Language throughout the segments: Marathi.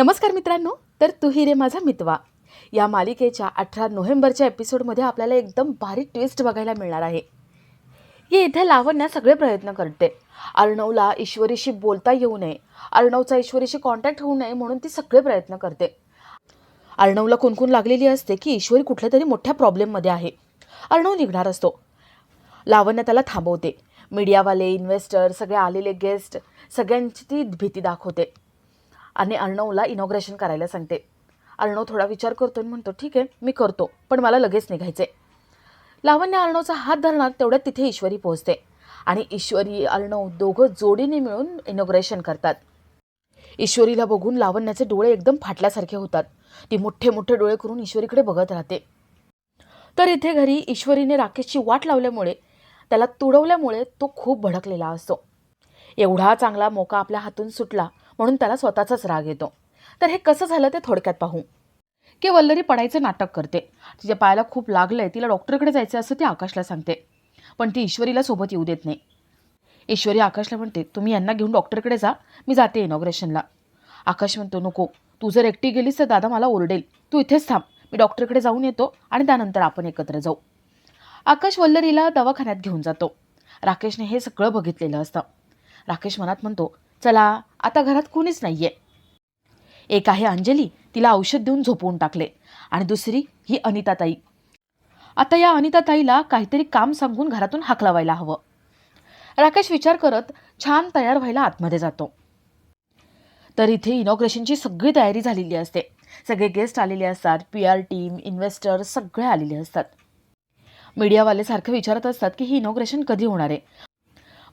नमस्कार मित्रांनो तर तू रे माझा मितवा. या मालिकेच्या अठरा नोव्हेंबरच्या एपिसोडमध्ये आपल्याला एकदम भारी ट्विस्ट बघायला मिळणार आहे. ये इथे लावण्या सगळे प्रयत्न करते. अर्णवला ईश्वरीशी बोलता येऊ नये. अर्णवचा ईश्वरीशी कॉन्टॅक्ट होऊ नये म्हणून ती सगळे प्रयत्न करते. अर्णवला कुणकुण लागलेली असते की ईश्वरी कुठल्या तरी मोठ्या प्रॉब्लेममध्ये आहे. अर्णव निघणार असतो. लावण्य त्याला थांबवते. मीडियावाले इन्व्हेस्टर सगळे आलेले गेस्ट सगळ्यांची ती भीती दाखवते. आणि अर्णवला इनॉग्रेशन करायला सांगते. अर्णव थोडा विचार करतो आणि म्हणतो ठीक आहे मी करतो पण मला लगेच निघायचे लावण्य अर्णवचा हात धरणार तेवढ्यात तिथे ईश्वरी पोहोचते. आणि ईश्वरी अर्णव दोघं जोडीने मिळून इनॉग्रेशन करतात. ईश्वरीला बघून लावण्याचे डोळे एकदम फाटल्यासारखे होतात. ती मोठे मोठे डोळे करून ईश्वरीकडे बघत राहते. तर इथे घरी ईश्वरीने राकेशची वाट लावल्यामुळे त्याला तुडवल्यामुळे तो खूप भडकलेला असतो. एवढा चांगला मोका आपल्या हातून सुटला म्हणून त्याला स्वतःचाच राग येतो. तर हे कसं झालं ते थोडक्यात पाहू. की वल्लरी पडायचं नाटक करते. तिच्या पायाला खूप लागलंय तिला डॉक्टरकडे जायचं असं ती आकाशला सांगते. पण ती ईश्वरीला सोबत येऊ देत नाही. ईश्वरी आकाशला म्हणते तुम्ही यांना घेऊन डॉक्टरकडे जा मी जाते इनॉग्रेशनला आकाश म्हणतो नको तू जर एकटी गेलीस तर दादा मला ओरडेल. तू इथेच थांब मी डॉक्टरकडे जाऊन येतो आणि त्यानंतर आपण एकत्र जाऊ. आकाश वल्लरीला दवाखान्यात घेऊन जातो. राकेशने हे सगळं बघितलेलं असतं. राकेश मनात म्हणतो चला आता घरात कोणीच आहे एक आहे अंजली तिला औषध देऊन झोपवून टाकले. आणि दुसरी ही अनिताताई. आता या अनिताताईला काहीतरी काम सांगून घरातून हाकलावायला हवं. राकेश विचार करत छान तयार व्हायला आतमध्ये जातो. तर इथे इनॉग्रेशनची सगळी तयारी झालेली असते. सगळे गेस्ट आलेले असतात पी आर टीम इन्व्हेस्टर सगळे आलेले असतात. मीडियावाले सारखं विचारत असतात की ही इनॉग्रेशन कधी होणार आहे?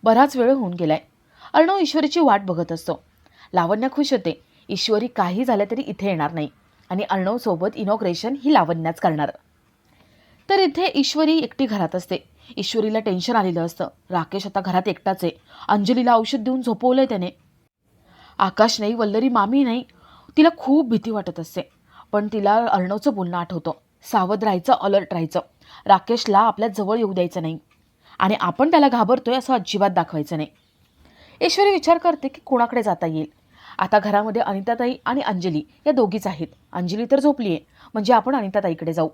बराच वेळ होऊन गेलाय. अर्णव ईश्वरीची वाट बघत असतो. लावण्य खुश होते. ईश्वरी काही झालं तरी इथे येणार नाही. आणि अर्णवसोबत इनॉग्रेशन ही लावण्याच करणार. तर इथे ईश्वरी एकटी घरात असते. ईश्वरीला टेन्शन आलेलं असतं. राकेश आता घरात एकटाच आहे. अंजलीला औषध देऊन झोपवलं आहे त्याने. आकाश नाही वल्लरी मामी नाही. तिला खूप भीती वाटत असते. पण तिला अर्णवचं बोलणं आठवतं. सावध राहायचं अलर्ट राहायचं. राकेशला आपल्या जवळ येऊ द्यायचं नाही. आणि आपण त्याला घाबरतोय असं अजिबात दाखवायचं नाही. ईश्वरी विचार करते की कोणाकडे जाता येईल. आता घरामध्ये अनिताताई आणि अंजली या दोघीच आहेत. अंजली तर झोपली आहे म्हणजे आपण अनिताताईकडे जाऊ.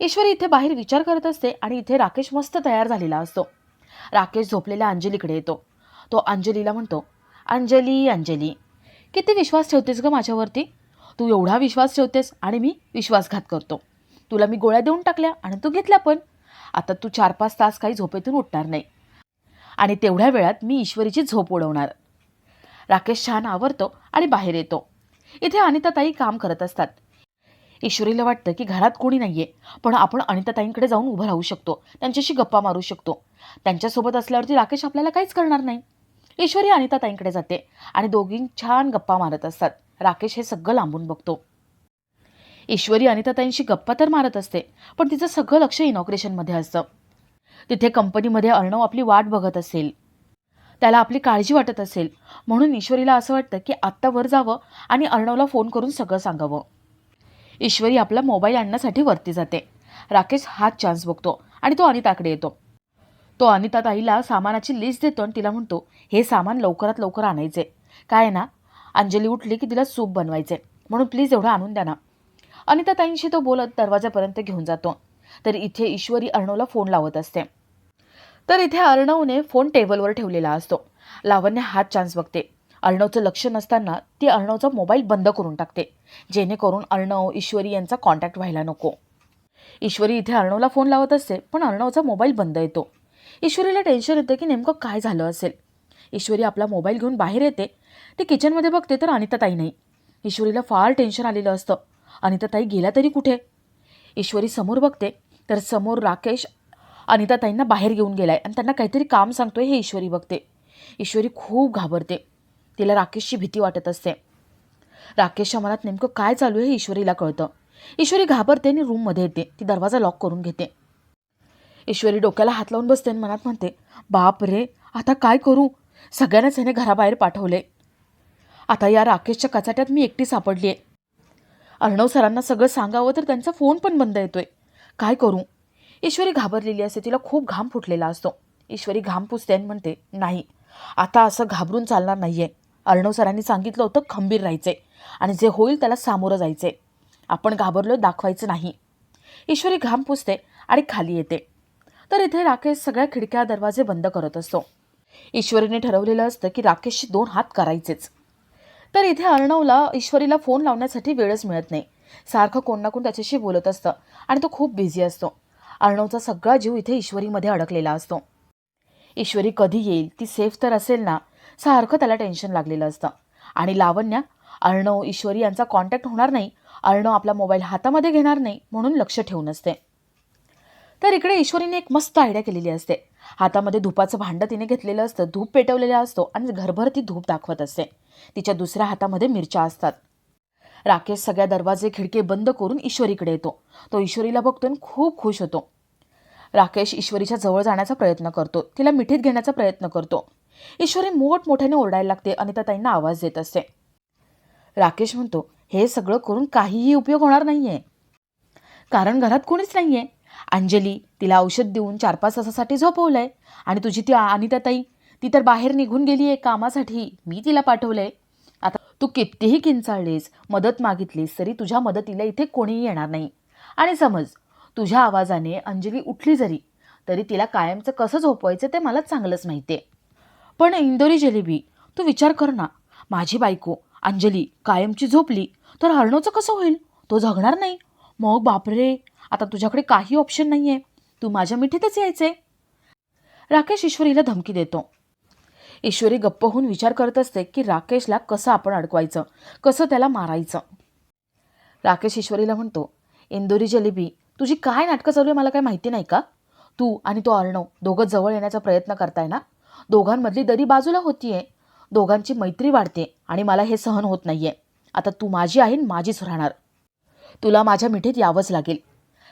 ईश्वरी इथे बाहेर विचार करत असते आणि इथे राकेश मस्त तयार झालेला असतो. राकेश झोपलेल्या अंजलीकडे येतो. तो अंजलीला म्हणतो अंजली अंजली किती विश्वास ठेवतेस ग माझ्यावरती? तू एवढा विश्वास ठेवतेस आणि मी विश्वासघात करतो. तुला मी गोळ्या देऊन टाकल्या आणि तू घेतल्या पण. आता तू चार पाच तास काही झोपेतून उठणार नाही. आणि तेवढ्या वेळात मी ईश्वरीची झोप उडवणार. राकेश छान आवरतो आणि बाहेर येतो. इथे अनिताताई काम करत असतात. ईश्वरीला वाटतं की घरात कोणी नाही आहे पण आपण अनिताताईंकडे जाऊन उभं राहू शकतो त्यांच्याशी गप्पा मारू शकतो. त्यांच्यासोबत असल्यावरती राकेश आपल्याला काहीच करणार नाही. ईश्वरी अनिताताईंकडे जाते आणि दोघी छान गप्पा मारत असतात. राकेश हे सगळं लांबून बघतो. ईश्वरी अनिताताईंशी गप्पा तर मारत असते पण तिचं सगळं लक्ष इनॉग्रेशनमध्ये असतं. तिथे कंपनीमध्ये अर्णव आपली वाट बघत असेल. त्याला आपली काळजी वाटत असेल. म्हणून ईश्वरीला असं वाटतं की आत्ता वर जावं आणि अर्णवला फोन करून सगळं सांगावं. ईश्वरी आपला मोबाईल आणण्यासाठी वरती जाते. राकेश हाच चान्स बघतो आणि तो अनिताकडे येतो. तो अनिता ताईला सामानाची लिस्ट देतो आणि तिला म्हणतो हे सामान लवकरात लवकर आणायचे. काय ना? अंजली उठली की तिला सूप बनवायचे. म्हणून प्लीज एवढं आणून द्या ना. अनिता ताईंशी तो बोलत दरवाजापर्यंत घेऊन जातो. तर इथे ईश्वरी अर्णवला फोन लावत असते. तर इथे अर्णवने फोन टेबलवर ठेवलेला असतो. लावण्य हात चान्स बघते. अर्णवचं लक्ष नसताना ती अर्णवचा मोबाईल बंद करून टाकते. जेणेकरून अर्णव ईश्वरी यांचा कॉन्टॅक्ट व्हायला नको. ईश्वरी इथे अर्णवला फोन लावत असते पण अर्णवचा मोबाईल बंद येतो. ईश्वरीला टेन्शन येतं की नेमकं काय झालं असेल? ईश्वरी आपला मोबाईल घेऊन बाहेर येते. ती किचनमध्ये बघते तर अनिताताई नाही. ईश्वरीला फार टेन्शन आलेलं असतं. अनिताताई गेल्या तरी कुठे? ईश्वरी समोर बघते. तर समोर राकेश अनिताताईंना बाहेर घेऊन गेलाय आणि त्यांना काहीतरी काम सांगतोय हे ईश्वरी बघते. ईश्वरी खूप घाबरते. तिला राकेशची भीती वाटत असते. राकेशच्या मनात नेमकं काय चालू आहे हे ईश्वरीला कळतं. ईश्वरी घाबरते आणि रूममध्ये येते. ती दरवाजा लॉक करून घेते. ईश्वरी डोक्याला हात लावून बसते आणि मनात म्हणते बाप रे आता काय करू? सगळ्यांनाच ह्याने घराबाहेर पाठवले. आता या राकेशच्या कचाट्यात मी एकटी सापडली आहे अर्णव सरांना सगळं सांगावं तर त्यांचा फोन पण बंद येतोय. काय करू? ईश्वरी घाबरलेली असते तिला खूप घाम फुटलेला असतो. ईश्वरी घाम पुसते आणि म्हणते नाही आता असं घाबरून चालणार नाही आहे अर्णव सरांनी सांगितलं होतं खंबीर राहायचे आणि जे होईल त्याला सामोरं जायचे. आपण घाबरलो दाखवायचं नाही. ईश्वरी घाम पुसते आणि खाली येते. तर इथे राकेश सगळ्या खिडक्या दरवाजे बंद करत असतो. ईश्वरीने ठरवलेलं असतं की राकेशशी दोन हात करायचेच. तर इथे अर्णवला ईश्वरीला फोन लावण्यासाठी वेळच मिळत नाही. सारखं कोण ना कोण त्याच्याशी बोलत असतं आणि तो खूप बिझी असतो. अर्णवचा सगळा जीव इथे ईश्वरीमध्ये अडकलेला असतो. ईश्वरी कधी येईल ती सेफ तर असेल ना सारखं त्याला टेन्शन लागलेलं असतं. आणि लावण्या अर्णव ईश्वरी यांचा कॉन्टॅक्ट होणार नाही अर्णव आपला मोबाईल हातामध्ये घेणार नाही म्हणून लक्ष ठेवून असते. तर इकडे ईश्वरीने एक मस्त आयडिया केलेली असते. हातामध्ये धुपाचं भांडं तिने घेतलेलं असतं धूप पेटवलेला असतो आणि घरभर ती धूप दाखवत असते. तिच्या दुसऱ्या हातामध्ये मिरच्या असतात. राकेश सगळ्या दरवाजे खिडके बंद करून ईश्वरीकडे येतो. तो ईश्वरीला बघतो आणि खूप खुश होतो. राकेश ईश्वरीच्या जवळ जाण्याचा प्रयत्न करतो. तिला मिठीत घेण्याचा प्रयत्न करतो. ईश्वरी मोठमोठ्याने ओरडायला लागते आणि त्या ताईंना आवाज देत असते. राकेश म्हणतो हे सगळं करून काहीही उपयोग होणार नाही आहे कारण घरात कोणीच नाही आहे अंजली तिला औषध देऊन चार पाच तासासाठी झोपवलंय. आणि तुझी ती अनिता ताई ती तर बाहेर निघून गेली आहे कामासाठी. मी तिला पाठवलंय. आहे तू कितीही किंचाळलीस मदत मागितलीस तरी तुझ्या मदतीला इथे कोणीही येणार नाही. आणि समज तुझ्या आवाजाने अंजली उठली जरी तरी तिला कायमचं कसं झोपवायचं ते मला चांगलंच माहिती आहे पण इंदोरी जलेबी तू विचार कर ना. माझी बायको अंजली कायमची झोपली तर हरणोचं कसं होईल? तो झगणार नाही. मग बापरे आता तुझ्याकडे काही ऑप्शन नाही आहे तू माझ्या मिठीतच यायचे राकेश ईश्वरीला धमकी देतो. ईश्वरी गप्प होऊन विचार करत असते की राकेशला कसं आपण अडकवायचं? कसं त्याला मारायचं? राकेश ईश्वरीला म्हणतो इंदोरी जलेबी तुझी काय नाटकं चालू आहे? मला काय माहिती नाही का? तू आणि तो अर्णव दोघं जवळ येण्याचा प्रयत्न करताय ना? दोघांमधली दरी बाजूला होतीये. दोघांची मैत्री वाढते आणि मला हे सहन होत नाहीये. आता तू माझी आहे माझीच राहणार. तुला माझ्या मिठीत यावंच लागेल.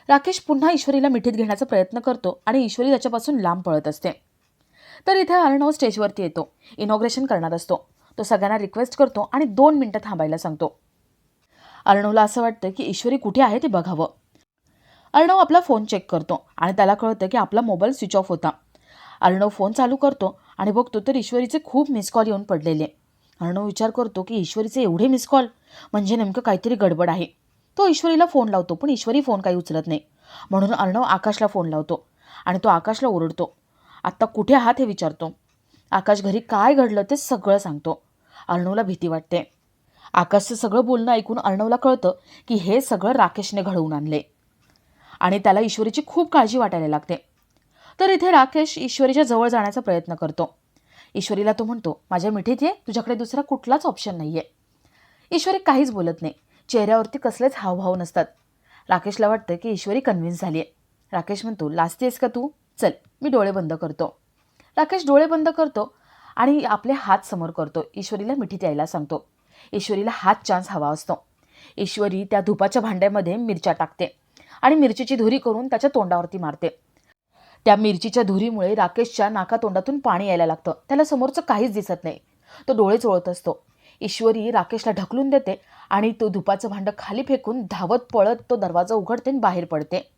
राकेश पुन्हा ईश्वरीला मिठीत घेण्याचा प्रयत्न करतो आणि ईश्वरी त्याच्यापासून लांब पळत असते. तर इथे अर्णव स्टेजवरती येतो. इनॉग्रेशन करणार असतो. तो सगळ्यांना रिक्वेस्ट करतो आणि दोन मिनटं थांबायला सांगतो. अर्णवला असं वाटतं की ईश्वरी कुठे आहे ते बघावं. अर्णव आपला फोन चेक करतो आणि त्याला कळतं की आपला मोबाईल स्विच ऑफ होता. अर्णव फोन चालू करतो आणि बघतो तर ईश्वरीचे खूप मिस कॉल येऊन पडलेले. अर्णव विचार करतो की ईश्वरीचे एवढे मिस कॉल म्हणजे नेमकं काहीतरी गडबड आहे. तो ईश्वरीला फोन लावतो पण ईश्वरी फोन काही उचलत नाही. म्हणून अर्णव आकाशला फोन लावतो आणि तो आकाशला ओरडतो. आत्ता कुठे आहात हे विचारतो. आकाश घरी काय घडलं ते सगळं सांगतो. अर्णवला भीती वाटते. आकाशचं सगळं बोलणं ऐकून अर्णवला कळतं की हे सगळं राकेशने घडवून आणले. आणि त्याला ईश्वरीची खूप काळजी वाटायला लागते. तर इथे राकेश ईश्वरीच्या जवळ जाण्याचा प्रयत्न करतो. ईश्वरीला तो म्हणतो माझ्या मिठीत ये तुझ्याकडे दुसरा कुठलाच ऑप्शन नाही आहे ईश्वरी काहीच बोलत नाही. चेहऱ्यावरती कसलेच हावभाव नसतात. राकेशला वाटतं की ईश्वरी कन्व्हिन्स झाली आहे राकेश म्हणतो लाजतेस का तू? चल मी डोळे बंद करतो. राकेश डोळे बंद करतो आणि आपले हात समोर करतो. ईश्वरीला मिठीत यायला सांगतो. ईश्वरीला हात चान्स हवा असतो. ईश्वरी त्या धुपाच्या भांड्यामध्ये मिरच्या टाकते आणि मिरचीची धुरी करून त्याच्या तोंडावरती मारते. त्या मिरचीच्या धुरीमुळे राकेशच्या नाकातोंडातून पाणी यायला लागतं. त्याला समोरचं काहीच दिसत नाही. तो डोळे चोळत असतो. ईश्वरी राकेशला ढकलून देते आणि तो धुपाचं भांडं खाली फेकून धावत पळत तो दरवाजा उघडते आणि बाहेर पडते.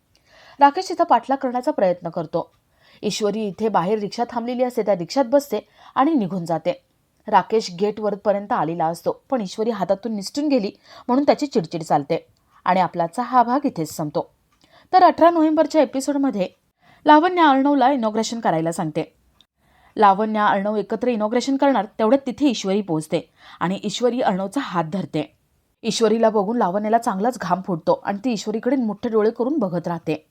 राकेश तिचा पाठलाग करण्याचा प्रयत्न करतो. ईश्वरी इथे बाहेर रिक्षा थांबलेली असते त्या रिक्षात बसते आणि निघून जाते. राकेश गेटवरपर्यंत आलेला असतो पण ईश्वरी हातातून निसटून गेली म्हणून त्याची चिडचिड चालते आणि आपलाचा हा भाग इथेच संपतो. तर अठरा नोव्हेंबरच्या एपिसोडमध्ये लावण्य अर्णवला इनॉग्रेशन करायला सांगते. लावण्य अर्णव एकत्र इनॉग्रेशन करणार तेवढ्यात तिथे ईश्वरी पोहोचते आणि ईश्वरी अर्णवचा हात धरते. ईश्वरीला बघून लावण्याला चांगलाच घाम फुटतो आणि ती ईश्वरीकडे मोठे डोळे करून बघत राहते.